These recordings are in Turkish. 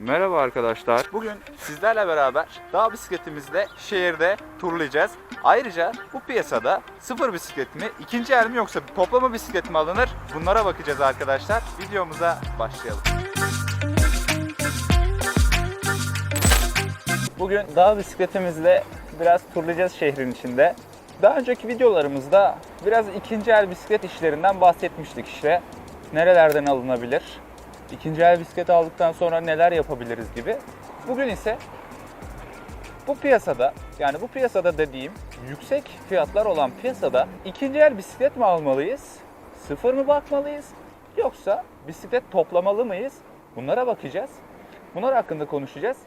Merhaba arkadaşlar. Bugün sizlerle beraber dağ bisikletimizle şehirde turlayacağız. Ayrıca bu piyasada sıfır bisiklet mi, ikinci el mi yoksa toplama bisiklet mi alınır? Bunlara bakacağız arkadaşlar. Videomuza başlayalım. Bugün dağ bisikletimizle biraz turlayacağız şehrin içinde. Daha önceki videolarımızda biraz ikinci el bisiklet işlerinden bahsetmiştik işte. Nerelerden alınabilir? İkinci el bisiklet aldıktan sonra neler yapabiliriz gibi. Bugün ise bu piyasada yani bu piyasada dediğim yüksek fiyatlar olan piyasada ikinci el bisiklet mi almalıyız? Sıfır mı bakmalıyız? Yoksa bisiklet toplamalı mıyız? Bunlara bakacağız. Bunlar hakkında konuşacağız.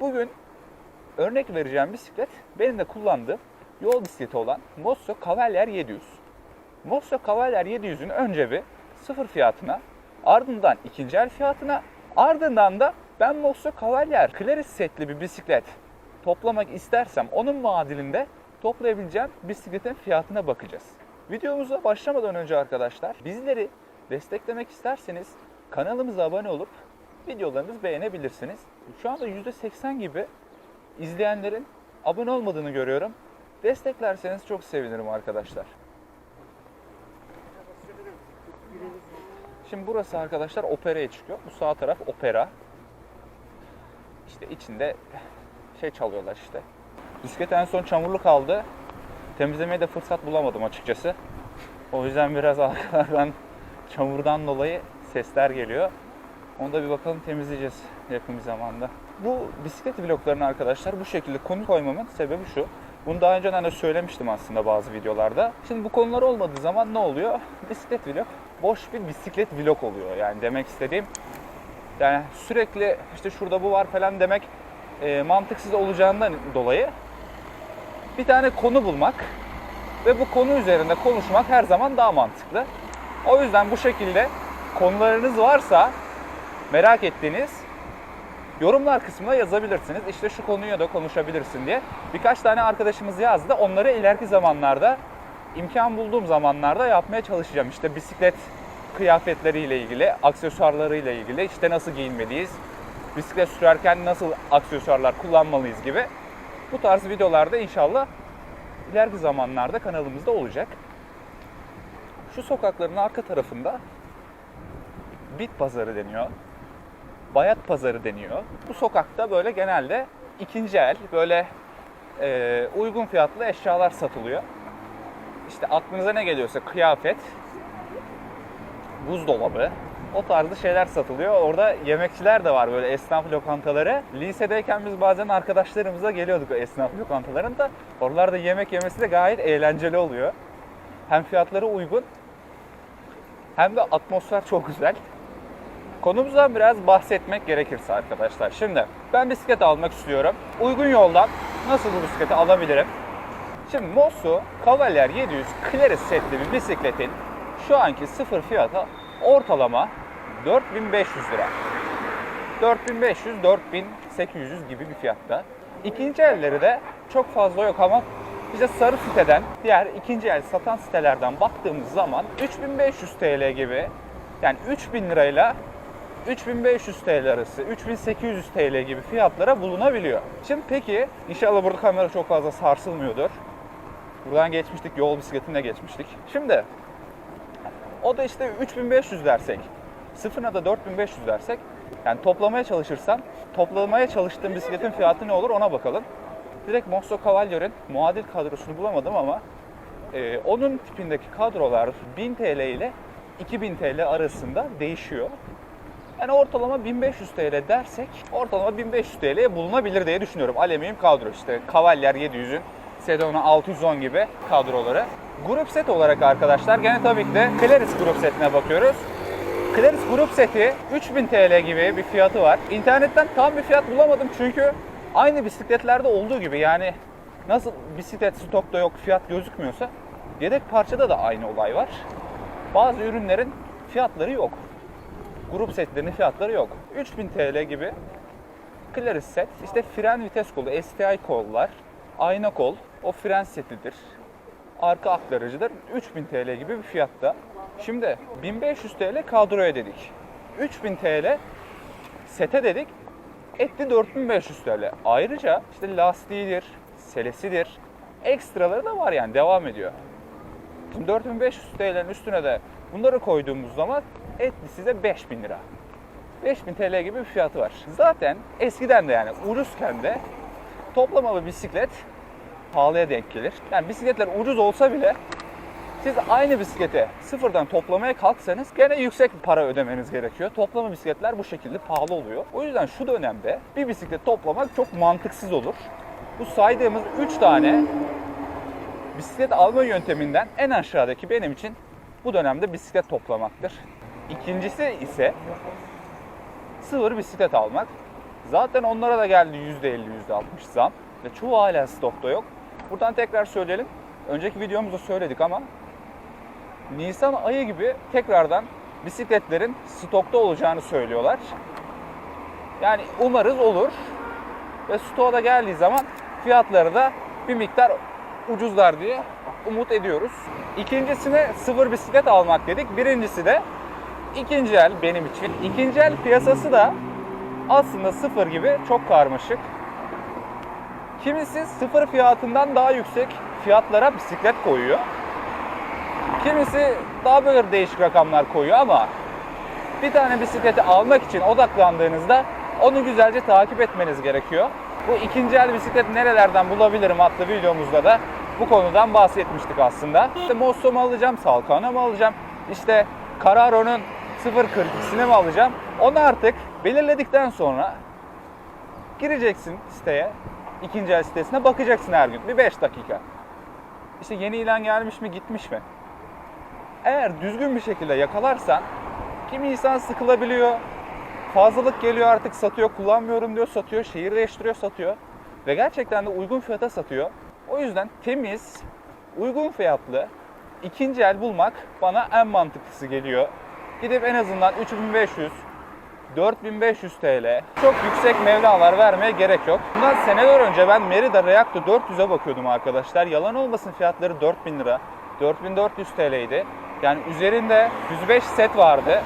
Bugün örnek vereceğim bisiklet benim de kullandığım yol bisikleti olan Mosso Cavalier 700. Mosso Cavalier 700'ün önce bir sıfır fiyatına, ardından ikinci el fiyatına, ardından da ben Mosso Cavalier Claris setli bir bisiklet toplamak istersem onun muadilinde toplayabileceğim bisikletin fiyatına bakacağız. Videomuza başlamadan önce arkadaşlar bizleri desteklemek isterseniz kanalımıza abone olup videolarımızı beğenebilirsiniz. Şu anda %80 gibi izleyenlerin abone olmadığını görüyorum. Desteklerseniz çok sevinirim arkadaşlar. Şimdi burası arkadaşlar operaya çıkıyor. Bu sağ taraf opera. İşte içinde şey çalıyorlar işte. Bisiklet en son çamurlu kaldı. Temizlemeye de fırsat bulamadım açıkçası. O yüzden biraz arkalardan çamurdan dolayı sesler geliyor. Onu da bir bakalım temizleyeceğiz yakın bir zamanda. Bu bisiklet vloglarını arkadaşlar bu şekilde konu koymamın sebebi şu. Bunu daha önceden de söylemiştim aslında bazı videolarda. Şimdi bu konular olmadığı zaman ne oluyor? Bisiklet vlog boş bir bisiklet vlog oluyor. Yani demek istediğim yani sürekli işte şurada bu var falan demek e, mantıksız olacağından dolayı bir tane konu bulmak ve bu konu üzerinde konuşmak her zaman daha mantıklı. O yüzden bu şekilde konularınız varsa merak ettiğiniz yorumlar kısmına yazabilirsiniz. İşte şu konuyu da konuşabilirsin diye. Birkaç tane arkadaşımız yazdı. Onları ileriki zamanlarda imkan bulduğum zamanlarda yapmaya çalışacağım. İşte bisiklet kıyafetleriyle ilgili, aksesuarlarıyla ilgili, işte nasıl giyinmeliyiz, bisiklet sürerken nasıl aksesuarlar kullanmalıyız gibi. Bu tarz videolarda inşallah ileriki zamanlarda kanalımızda olacak. Şu sokakların arka tarafında bit pazarı deniyor. Bayat pazarı deniyor. Bu sokakta böyle genelde ikinci el böyle e, uygun fiyatlı eşyalar satılıyor. İşte aklınıza ne geliyorsa kıyafet, buzdolabı, o tarzda şeyler satılıyor. Orada yemekçiler de var böyle esnaf lokantaları. Lisedeyken biz bazen arkadaşlarımıza geliyorduk esnaf lokantalarında. Oralarda yemek yemesi de gayet eğlenceli oluyor. Hem fiyatları uygun hem de atmosfer çok güzel. Konumuzdan biraz bahsetmek gerekirse arkadaşlar. Şimdi ben bisiklet almak istiyorum. Uygun yoldan nasıl bu bisikleti alabilirim? Şimdi Mosso Cavalier 700 Claris setli bir bisikletin şu anki sıfır fiyatı ortalama 4500 lira. 4500-4800 gibi bir fiyatta. İkinci elleri de çok fazla yok ama işte sarı siteden, diğer ikinci el satan sitelerden baktığımız zaman 3500 TL gibi yani 3000 lirayla 3500 TL arası, 3800 TL gibi fiyatlara bulunabiliyor. Şimdi peki inşallah burada kamera çok fazla sarsılmıyordur. Buradan geçmiştik, yol bisikletine geçmiştik. Şimdi o da işte 3500 dersek, sıfırına da 4500 dersek, yani toplamaya çalışırsam, toplamaya çalıştığım bisikletin fiyatı ne olur ona bakalım. Direkt Mosso Cavalier'in muadil kadrosunu bulamadım ama e, onun tipindeki kadrolar 1000 TL ile 2000 TL arasında değişiyor. Yani ortalama 1500 TL dersek ortalama 1500 TL'ye bulunabilir diye düşünüyorum. Alüminyum kadro işte Cavalier 700'ün Sedona 610 gibi kadroları. Grup set olarak arkadaşlar gene tabii ki de Claris grup setine bakıyoruz. Claris grup seti 3000 TL gibi bir fiyatı var. İnternetten tam bir fiyat bulamadım çünkü aynı bisikletlerde olduğu gibi yani nasıl bisiklet stokta yok fiyat gözükmüyorsa yedek parçada da aynı olay var. Bazı ürünlerin fiyatları yok. Grup setlerinin fiyatları yok. 3000 TL gibi Claris set. İşte fren vites kolu, STI kollar, ayna kol, o fren setidir. Arka aktarıcıdır. 3000 TL gibi bir fiyatta. Şimdi 1500 TL kadroya dedik. 3000 TL sete dedik. Etti 4500 TL. Ayrıca işte lastiğidir, selesidir. Ekstraları da var yani devam ediyor. Şimdi 4500 TL'nin üstüne de bunları koyduğumuz zaman etli size 5000 lira. 5000 TL gibi bir fiyatı var. Zaten eskiden de yani ucuzken de toplamalı bisiklet pahalıya denk gelir. Yani bisikletler ucuz olsa bile siz aynı bisikleti sıfırdan toplamaya kalksanız gene yüksek bir para ödemeniz gerekiyor. Toplama bisikletler bu şekilde pahalı oluyor. O yüzden şu dönemde bir bisiklet toplamak çok mantıksız olur. Bu saydığımız 3 tane bisiklet alma yönteminden en aşağıdaki benim için bu dönemde bisiklet toplamaktır. İkincisi ise sıfır bisiklet almak. Zaten onlara da geldi %50, %60 zam ve çoğu hala stokta yok. Buradan tekrar söyleyelim. Önceki videomuzda söyledik ama Nisan ayı gibi tekrardan bisikletlerin stokta olacağını söylüyorlar. Yani umarız olur. Ve stoğa da geldiği zaman fiyatları da bir miktar ucuzlar diye umut ediyoruz. İkincisine sıfır bisiklet almak dedik. Birincisi de ikinci el benim için. İkinci el piyasası da aslında sıfır gibi çok karmaşık. Kimisi sıfır fiyatından daha yüksek fiyatlara bisiklet koyuyor. Kimisi daha böyle değişik rakamlar koyuyor ama bir tane bisikleti almak için odaklandığınızda onu güzelce takip etmeniz gerekiyor. Bu ikinci el bisiklet nerelerden bulabilirim adlı videomuzda da bu konudan bahsetmiştik aslında. İşte Mosso mu alacağım, Salkano mu alacağım, işte Cararo'nun 0.42'sini mi alacağım? Onu artık belirledikten sonra gireceksin siteye, ikinci el sitesine bakacaksın her gün. Bir 5 dakika. İşte yeni ilan gelmiş mi, gitmiş mi? Eğer düzgün bir şekilde yakalarsan kimi insan sıkılabiliyor. Fazlalık geliyor artık satıyor, kullanmıyorum diyor, satıyor, şehir değiştiriyor, satıyor. Ve gerçekten de uygun fiyata satıyor. O yüzden temiz, uygun fiyatlı ikinci el bulmak bana en mantıklısı geliyor. Gidip en azından 3500, 4500 TL çok yüksek mevlalar vermeye gerek yok. Bundan seneler önce ben Merida Reacto 400'e bakıyordum arkadaşlar. Yalan olmasın fiyatları 4000 lira. 4400 TL'ydi. Yani üzerinde 105 set vardı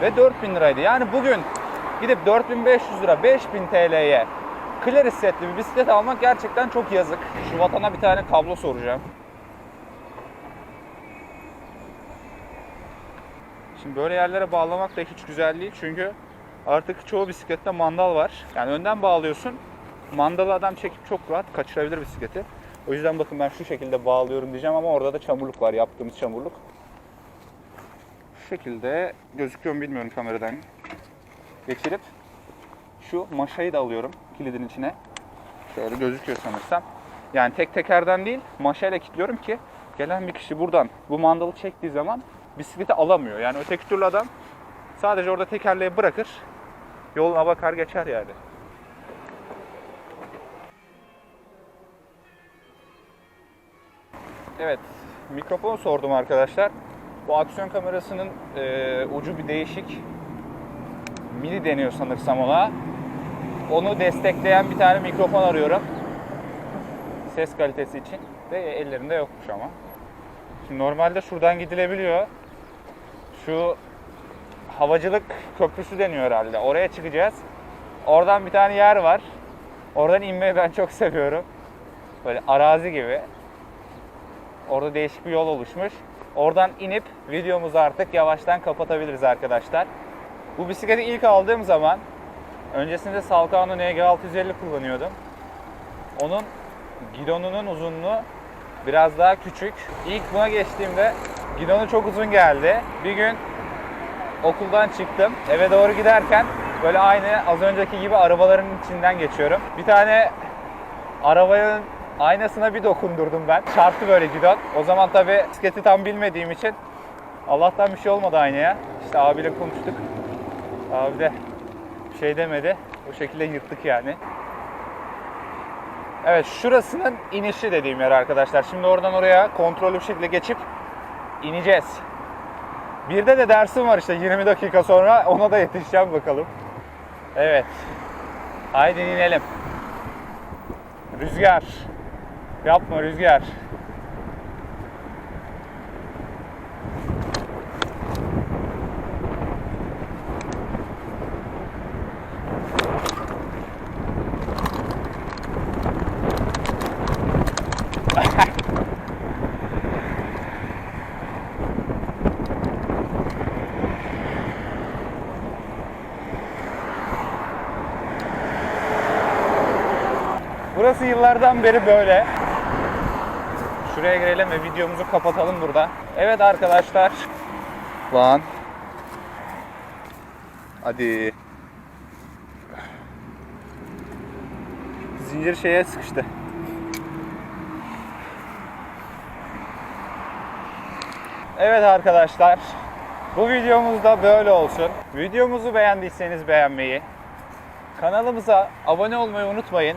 ve 4000 liraydı. Yani bugün gidip 4500 lira 5000 TL'ye Claris setli bir bisiklet almak gerçekten çok yazık. Şu vatana bir tane kablo soracağım. Şimdi böyle yerlere bağlamak da hiç güzel değil çünkü artık çoğu bisiklette mandal var. Yani önden bağlıyorsun. Mandalı adam çekip çok rahat kaçırabilir bisikleti. O yüzden bakın ben şu şekilde bağlıyorum diyeceğim ama orada da çamurluk var. Yaptığımız çamurluk. Şu şekilde gözüküyor mu bilmiyorum kameradan. Geçirip şu maşayı da alıyorum kilidin içine. Şöyle gözüküyor sanırsam. Yani tek tekerden değil maşayla kilitliyorum ki gelen bir kişi buradan bu mandalı çektiği zaman bisikleti alamıyor. Yani öteki türlü adam sadece orada tekerleği bırakır yoluna bakar geçer yani. Evet, mikrofon sordum arkadaşlar. Bu aksiyon kamerasının e, ucu bir değişik. Mini deniyor sanırsam ona. Onu destekleyen bir tane mikrofon arıyorum. Ses kalitesi için. Ve ellerinde yokmuş ama. Şimdi normalde şuradan gidilebiliyor. Şu havacılık köprüsü deniyor herhalde. Oraya çıkacağız. Oradan bir tane yer var. Oradan inmeyi ben çok seviyorum. Böyle arazi gibi. Orada değişik bir yol oluşmuş. Oradan inip videomuzu artık yavaştan kapatabiliriz arkadaşlar. Bu bisikleti ilk aldığım zaman öncesinde Salkano NG650 kullanıyordum. Onun gidonunun uzunluğu biraz daha küçük. İlk buna geçtiğimde gidonu çok uzun geldi. Bir gün okuldan çıktım. Eve doğru giderken böyle aynı az önceki gibi arabaların içinden geçiyorum. Bir tane arabanın aynasına bir dokundurdum ben. Çarptı böyle gidon. O zaman tabi bisikleti tam bilmediğim için Allah'tan bir şey olmadı aynaya. İşte abiyle konuştuk. Abi de bir şey demedi. O şekilde yırttık yani. Evet şurasının inişi dediğim yer arkadaşlar. Şimdi oradan oraya kontrollü bir şekilde geçip ineceğiz. Bir de dersim var işte 20 dakika sonra ona da yetişeceğim bakalım. Evet. Haydi inelim. Rüzgar. Yapma rüzgar. Burası yıllardan beri böyle. Şuraya girelim ve videomuzu kapatalım burada. Evet arkadaşlar. Lan. Hadi. Zincir şeye sıkıştı. Evet arkadaşlar. Bu videomuz da böyle olsun. Videomuzu beğendiyseniz beğenmeyi, kanalımıza abone olmayı unutmayın.